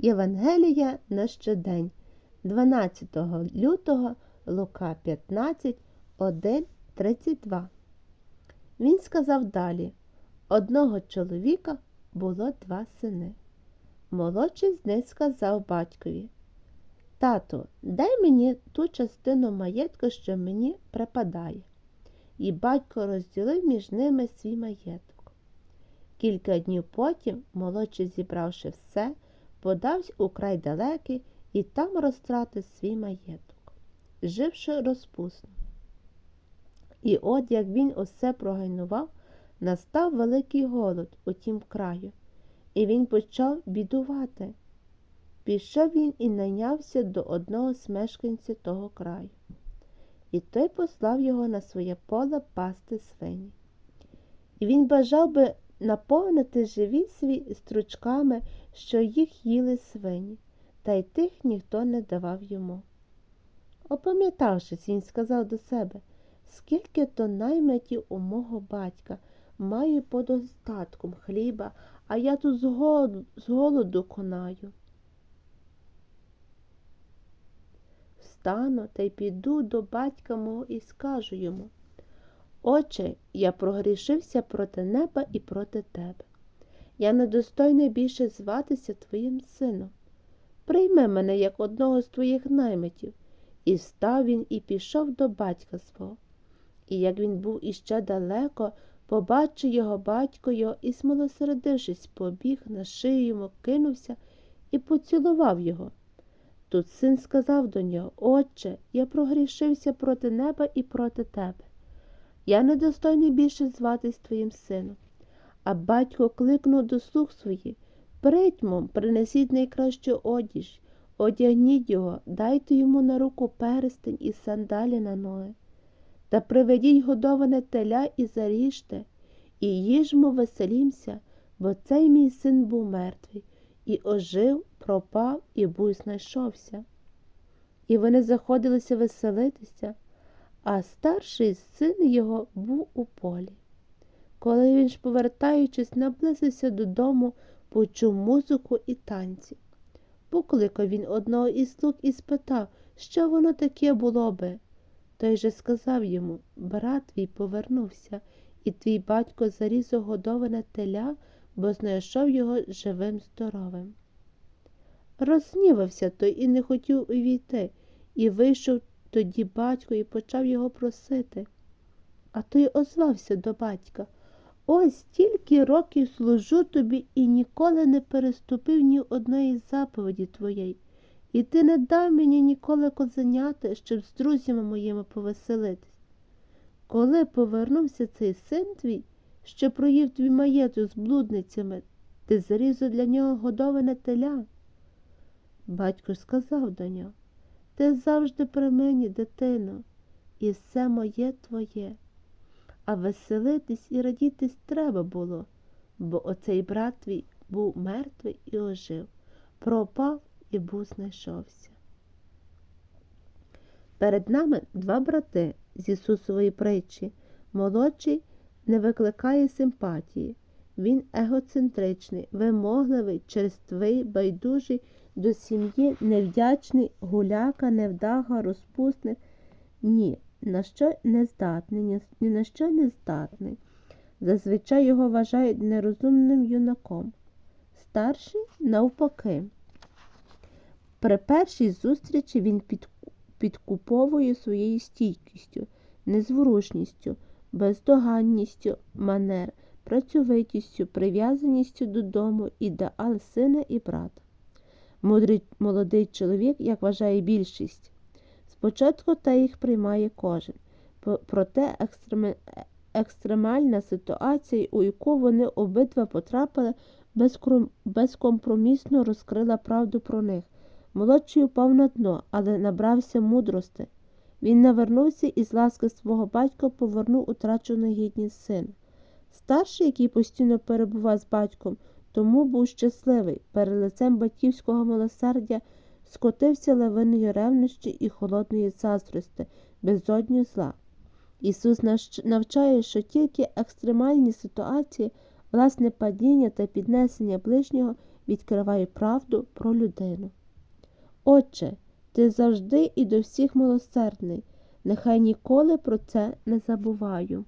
Євангелія на щодень 12 лютого Лука 15, 1, 32. Він сказав далі одного чоловіка було два сини. Молодший з них сказав батькові Тату, дай мені ту частину маєтку, що мені припадає. І батько розділив між ними свій маєток. Кілька днів потім, молодший, зібравши все, подався у край далекий і там розтратив свій маєток, живши розпусно. І от як він усе прогайнував, настав великий голод у тім краю, і він почав бідувати. Пішов він і найнявся до одного з мешканців того краю. І той послав його на своє поле пасти свині. І він бажав би наповнити живіт свій стручками, що їх їли свині, та й тих ніхто не давав йому. Опам'ятавшись, він сказав до себе, скільки то наймитів у мого батька маю подостатком хліба, а я тут з голоду, з голоду конаю. Встану та й піду до батька мого і скажу йому Отче, я прогрішився проти неба і проти тебе. Я недостойний більше зватися твоїм сином. Прийми мене як одного з твоїх наймитів. І встав він і пішов до батька свого. І як він був іще далеко, побачив його батько його і, смилосердившись, побіг на шию йому, кинувся і поцілував його. Тут син сказав до нього Отче, я прогрішився проти неба і проти тебе. Я недостойний більше зватись твоїм сином. А батько кликнув до слуг своїх Притьмом, принесіть найкращу одіж, одягніть його, дайте йому на руку перстень і сандалі на ноги. Та приведіть годоване теля і заріжте, і їжмо веселімся, бо цей мій син був мертвий, і ожив, пропав і буй знайшовся. І вони заходилися веселитися, а старший син його був у полі. Коли він ж, повертаючись, наблизився додому, почув музику і танці. Покликав він одного із слуг і спитав, що воно таке було би. Той же сказав йому Брат твій повернувся, і твій батько зарізав годоване теля, бо знайшов його живим здоровим. Рознівався той і не хотів увійти, і вийшов тоді батько і почав його просити. А той озвався до батька Ось стільки років служу тобі і ніколи не переступив ні одної заповіді твоєї, і ти не дав мені ніколи козеняти, щоб з друзями моїми повеселитись. Коли повернувся цей син твій, що проїв твій маєток з блудницями, ти зарізав для нього годоване теля. Батько сказав до нього Ти завжди при мені, дитино, і все моє твоє. А веселитись і радітись треба було, бо оцей брат твій був мертвий і ожив, пропав і був знайшовся. Перед нами два брати з Ісусової притчі. Молодший не викликає симпатії. Він егоцентричний, вимогливий, черствий, байдужий до сім'ї, невдячний, гуляка, невдага, розпусник. Ні, на що не здатний, ні, на що не здатний. Зазвичай його вважають нерозумним юнаком. Старший навпаки. При першій зустрічі він під, підкуповує своєю стійкістю, незворушністю, бездоганністю манер, працьовитістю, прив'язаністю додому, ідеал сина і брата. Мудрий молодий чоловік, як вважає більшість, спочатку та їх приймає кожен, проте екстремальна ситуація, у яку вони обидва потрапили, безкомпромісно розкрила правду про них. Молодший упав на дно, але набрався мудрости. Він навернувся і з ласки свого батька повернув утрачену гідність сина. Старший, який постійно перебував з батьком, тому був щасливий, перед лицем батьківського милосердя скотився лавиною ревнощі і холодної заздрости, безодню зла. Ісус навчає, що тільки екстремальні ситуації, власне падіння та піднесення ближнього відкриваю правду про людину. Отче, ти завжди і до всіх милосердний, нехай ніколи про це не забуваю.